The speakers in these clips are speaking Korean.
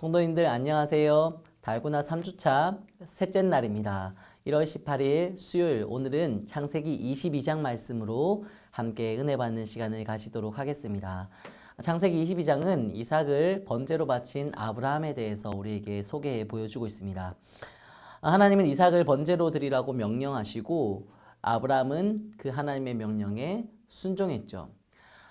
성도님들 안녕하세요. 달고나 3주차 셋째 날입니다. 1월 18일 수요일 오늘은 창세기 22장 말씀으로 함께 은혜 받는 시간을 가지도록 하겠습니다. 창세기 22장은 이삭을 번제로 바친 아브라함에 대해서 우리에게 소개해 보여주고 있습니다. 하나님은 이삭을 번제로 드리라고 명령하시고 아브라함은 그 하나님의 명령에 순종했죠.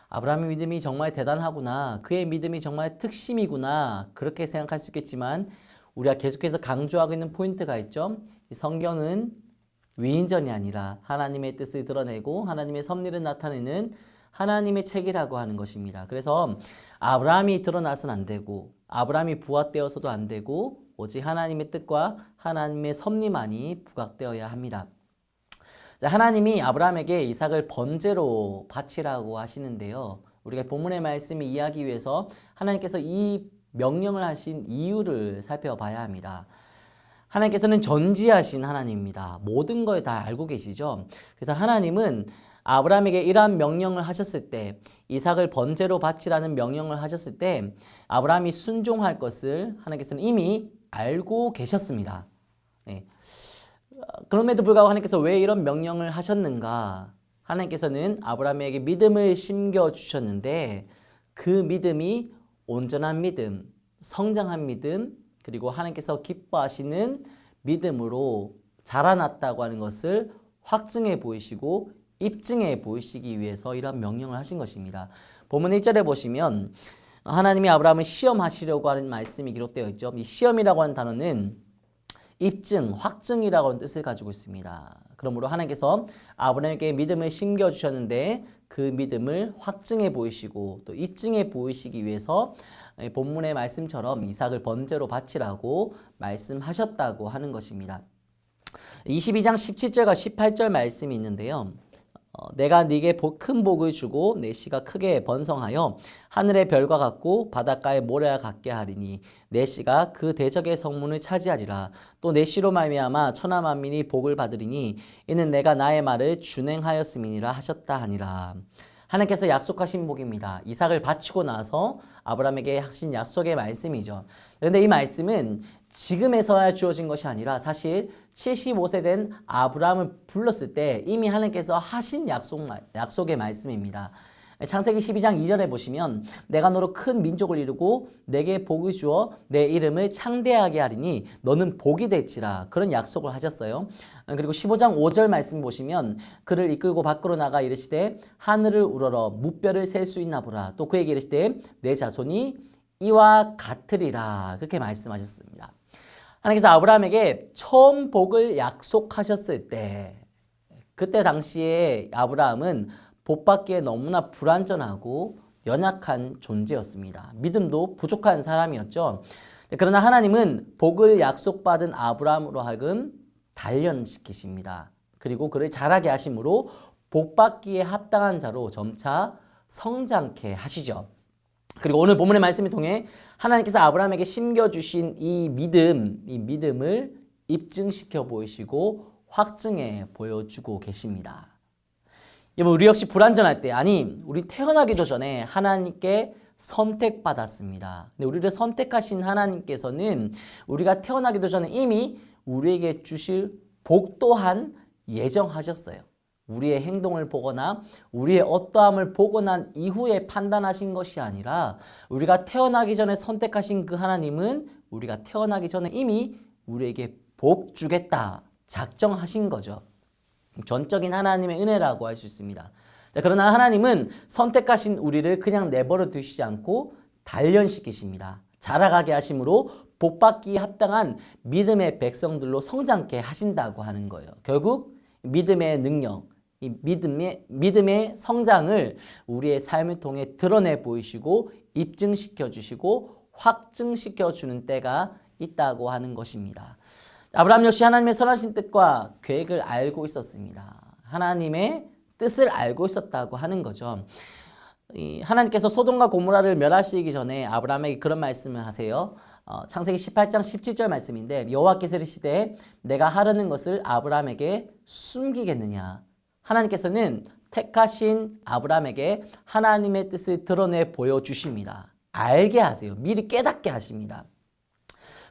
아브라함의 믿음이 정말 대단하구나. 그의 믿음이 정말 특심이구나. 그렇게 생각할 수 있겠지만 우리가 계속해서 강조하고 있는 포인트가 있죠. 이 성경은 위인전이 아니라 하나님의 뜻을 드러내고 하나님의 섭리를 나타내는 하나님의 책이라고 하는 것입니다. 그래서 아브라함이 드러나서는 안 되고 아브라함이 부합되어서도 안 되고 오직 하나님의 뜻과 하나님의 섭리만이 부각되어야 합니다. 자, 하나님이 아브라함에게 이삭을 번제로 바치라고 하시는데요. 우리가 본문의 말씀을 이해하기 위해서 하나님께서 이 명령을 하신 이유를 살펴봐야 합니다. 하나님께서는 전지하신 하나님입니다. 모든 걸 다 알고 계시죠. 그래서 하나님은 아브라함에게 이러한 명령을 하셨을 때 이삭을 번제로 바치라는 명령을 하셨을 때 아브라함이 순종할 것을 하나님께서는 이미 알고 계셨습니다. 네. 그럼에도 불구하고 하나님께서 왜 이런 명령을 하셨는가? 하나님께서는 아브라함에게 믿음을 심겨 주셨는데 그 믿음이 온전한 믿음, 성장한 믿음, 그리고 하나님께서 기뻐하시는 믿음으로 자라났다고 하는 것을 확증해 보이시고 입증해 보이시기 위해서 이런 명령을 하신 것입니다. 본문 1절에 보시면 하나님이 아브라함을 시험하시려고 하는 말씀이 기록되어 있죠. 이 시험이라고 하는 단어는 입증, 확증이라고 뜻을 가지고 있습니다. 그러므로 하나님께서 아브라함에게 믿음을 심겨 주셨는데 그 믿음을 확증해 보이시고 또 입증해 보이시기 위해서 본문의 말씀처럼 이삭을 번제로 바치라고 말씀하셨다고 하는 것입니다. 22장 17절과 18절 말씀이 있는데요. 어, 내가 네게 큰 복을 주고 내 씨가 크게 번성하여 하늘의 별과 같고 바닷가의 모래와 같게 하리니 내 씨가 그 대적의 성문을 차지하리라. 또 내 씨로 말미암아 천하 만민이 복을 받으리니 이는 내가 나의 말을 준행하였음이니라 하셨다 하니라 하나님께서 약속하신 복입니다. 이삭을 바치고 나서 아브라함에게 하신 약속의 말씀이죠. 그런데 이 말씀은 지금에서야 주어진 것이 아니라 사실 75세 된 아브라함을 불렀을 때 이미 하나님께서 하신 약속, 약속의 말씀입니다. 창세기 12장 2절에 보시면 내가 너로 큰 민족을 이루고 내게 복을 주어 내 이름을 창대하게 하리니 너는 복이 될지라 그런 약속을 하셨어요. 그리고 15장 5절 말씀 보시면 그를 이끌고 밖으로 나가 이르시되 하늘을 우러러 무뼈를 셀 수 있나 보라. 또 그에게 이르시되 내 자손이 이와 같으리라. 그렇게 말씀하셨습니다. 하나님께서 아브라함에게 처음 복을 약속하셨을 때 그때 당시에 아브라함은 복 받기에 너무나 불완전하고 연약한 존재였습니다. 믿음도 부족한 사람이었죠. 그러나 하나님은 복을 약속받은 아브라함으로 하여금 단련시키십니다. 그리고 그를 자라게 하심으로 복 받기에 합당한 자로 점차 성장케 하시죠. 그리고 오늘 본문의 말씀을 통해 하나님께서 아브라함에게 심겨주신 이 믿음, 이 믿음을 입증시켜 보이시고 확증해 보여주고 계십니다. 여러분 우리 역시 불완전할 때 아니 우리 태어나기도 전에 하나님께 선택받았습니다. 근데 우리를 선택하신 하나님께서는 우리가 태어나기도 전에 이미 우리에게 주실 복 또한 예정하셨어요. 우리의 행동을 보거나 우리의 어떠함을 보고 난 이후에 판단하신 것이 아니라 우리가 태어나기 전에 선택하신 그 하나님은 우리가 태어나기 전에 이미 우리에게 복 주겠다 작정하신 거죠. 전적인 하나님의 은혜라고 할 수 있습니다. 그러나 하나님은 선택하신 우리를 그냥 내버려 두시지 않고 단련시키십니다. 자라가게 하심으로 복받기 합당한 믿음의 백성들로 성장케 하신다고 하는 거예요. 결국 믿음의 능력, 이 믿음의 믿음의 성장을 우리의 삶을 통해 드러내 보이시고 입증시켜 주시고 확증시켜 주는 때가 있다고 하는 것입니다. 아브라함 역시 하나님의 선하신 뜻과 계획을 알고 있었습니다. 하나님의 뜻을 알고 있었다고 하는 거죠. 하나님께서 소돔과 고모라를 멸하시기 전에 아브라함에게 그런 말씀을 하세요. 어, 창세기 18장 17절 말씀인데 여호와께서 이르시되 내가 하려는 것을 아브라함에게 숨기겠느냐. 하나님께서는 택하신 아브라함에게 하나님의 뜻을 드러내 보여주십니다. 알게 하세요. 미리 깨닫게 하십니다.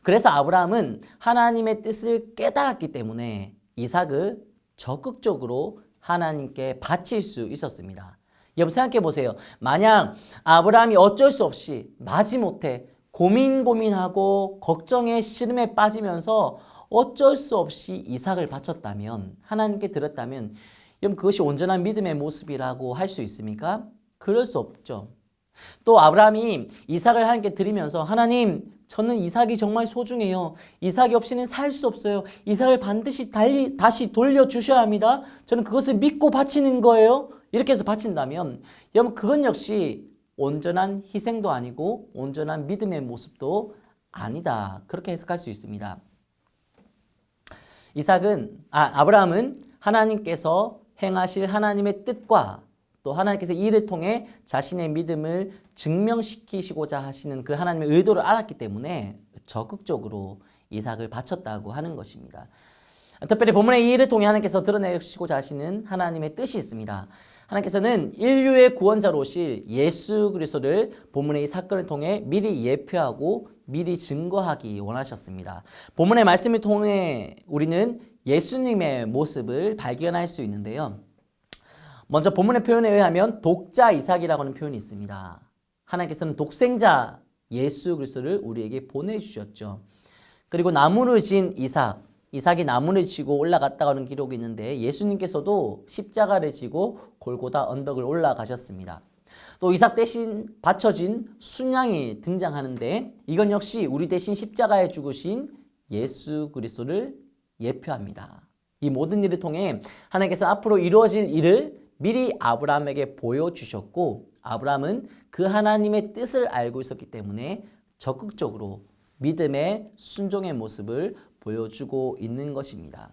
그래서 아브라함은 하나님의 뜻을 깨달았기 때문에 이삭을 적극적으로 하나님께 바칠 수 있었습니다. 여러분 생각해 보세요. 만약 아브라함이 어쩔 수 없이 마지못해 고민 고민하고 걱정에 시름에 빠지면서 어쩔 수 없이 이삭을 바쳤다면 하나님께 들었다면 여러분 그것이 온전한 믿음의 모습이라고 할 수 있습니까? 그럴 수 없죠. 또 아브라함이 이삭을 하나님께 드리면서 하나님 저는 이삭이 정말 소중해요. 이삭이 없이는 살 수 없어요. 이삭을 반드시 달리, 다시 돌려주셔야 합니다. 저는 그것을 믿고 바치는 거예요. 이렇게 해서 바친다면 여러분 그건 역시 온전한 희생도 아니고 온전한 믿음의 모습도 아니다. 그렇게 해석할 수 있습니다. 이삭은 아 아브라함은 하나님께서 행하실 하나님의 뜻과 또 하나님께서 이 일을 통해 자신의 믿음을 증명시키시고자 하시는 그 하나님의 의도를 알았기 때문에 적극적으로 이삭을 바쳤다고 하는 것입니다. 특별히 본문의 이 일을 통해 하나님께서 드러내시고자 하시는 하나님의 뜻이 있습니다. 하나님께서는 인류의 구원자로 오실 예수 그리스도를 본문의 이 사건을 통해 미리 예표하고 미리 증거하기 원하셨습니다. 본문의 말씀을 통해 우리는 예수님의 모습을 발견할 수 있는데요. 먼저 본문의 표현에 의하면 독자 이삭이라고 하는 표현이 있습니다. 하나님께서는 독생자 예수 그리스도를 우리에게 보내주셨죠. 그리고 나무를 진 이삭, 이삭이 나무를 지고 올라갔다고 하는 기록이 있는데 예수님께서도 십자가를 지고 골고다 언덕을 올라가셨습니다. 또 이삭 대신 바쳐진 순양이 등장하는데 이건 역시 우리 대신 십자가에 죽으신 예수 그리스도를 예표합니다. 이 모든 일을 통해 하나님께서 앞으로 이루어질 일을 미리 아브라함에게 보여주셨고 아브라함은 그 하나님의 뜻을 알고 있었기 때문에 적극적으로 믿음의 순종의 모습을 보여주고 있는 것입니다.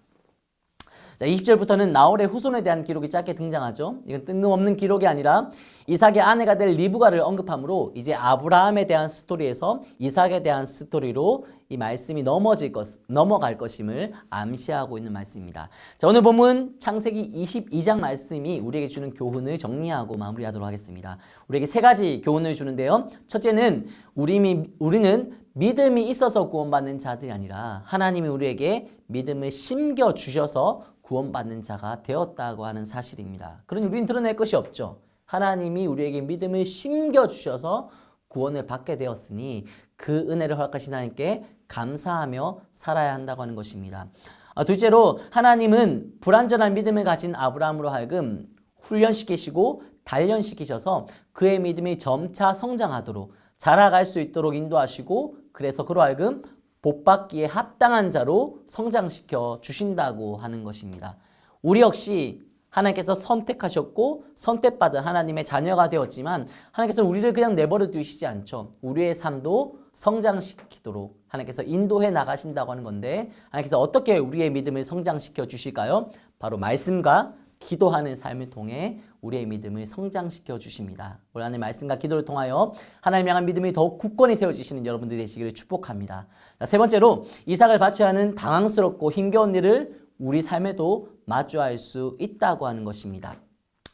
자, 20절부터는 나홀의 후손에 대한 기록이 짧게 등장하죠. 이건 뜬금없는 기록이 아니라 이삭의 아내가 될 리브가를 언급하므로 이제 아브라함에 대한 스토리에서 이삭에 대한 스토리로 이 말씀이 넘어질 것, 넘어갈 것임을 암시하고 있는 말씀입니다. 자, 오늘 본문 창세기 22장 말씀이 우리에게 주는 교훈을 정리하고 마무리하도록 하겠습니다. 우리에게 세 가지 교훈을 주는데요. 첫째는 우리, 우리는 믿음이 있어서 구원받는 자들이 아니라 하나님이 우리에게 믿음을 심겨 주셔서 구원받는 자가 되었다고 하는 사실입니다. 그러니 우리는 드러낼 것이 없죠. 하나님이 우리에게 믿음을 심겨 주셔서 구원을 받게 되었으니 그 은혜를 허락하신 하나님께 감사하며 살아야 한다고 하는 것입니다. 아, 둘째로 하나님은 불완전한 믿음을 가진 아브라함으로 하여금 훈련시키시고 단련시키셔서 그의 믿음이 점차 성장하도록 자라갈 수 있도록 인도하시고 그래서 그로 하여금 복받기에 합당한 자로 성장시켜 주신다고 하는 것입니다. 우리 역시 하나님께서 선택하셨고 선택받은 하나님의 자녀가 되었지만 하나님께서 우리를 그냥 내버려 두시지 않죠. 우리의 삶도 성장시키도록 하나님께서 인도해 나가신다고 하는 건데 하나님께서 어떻게 우리의 믿음을 성장시켜 주실까요? 바로 말씀과 기도하는 삶을 통해 우리의 믿음을 성장시켜 주십니다. 오늘 하나님 말씀과 기도를 통하여 하나님 향한 믿음이 더욱 굳건히 세워지시는 여러분들 되시기를 축복합니다. 세 번째로 이삭을 바쳐야 하는 당황스럽고 힘겨운 일을 우리 삶에도 마주할 수 있다고 하는 것입니다.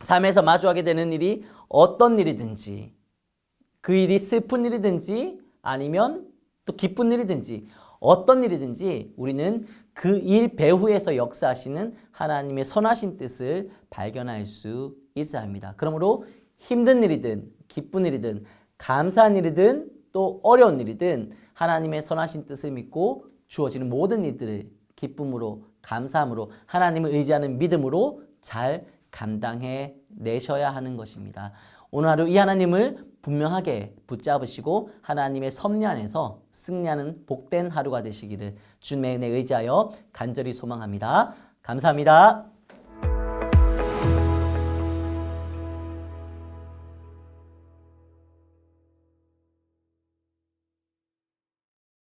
삶에서 마주하게 되는 일이 어떤 일이든지 그 일이 슬픈 일이든지 아니면 또 기쁜 일이든지 어떤 일이든지 우리는 그 일 배후에서 역사하시는 하나님의 선하신 뜻을 발견할 수 있어야 합니다. 그러므로 힘든 일이든 기쁜 일이든 감사한 일이든 또 어려운 일이든 하나님의 선하신 뜻을 믿고 주어지는 모든 일들을 기쁨으로 감사함으로 하나님을 의지하는 믿음으로 잘 감당해 내셔야 하는 것입니다. 오늘 하루 이 하나님을 분명하게 붙잡으시고 하나님의 섭리 안에서 승리하는 복된 하루가 되시기를 주님의 은혜 의지하여 간절히 소망합니다. 감사합니다.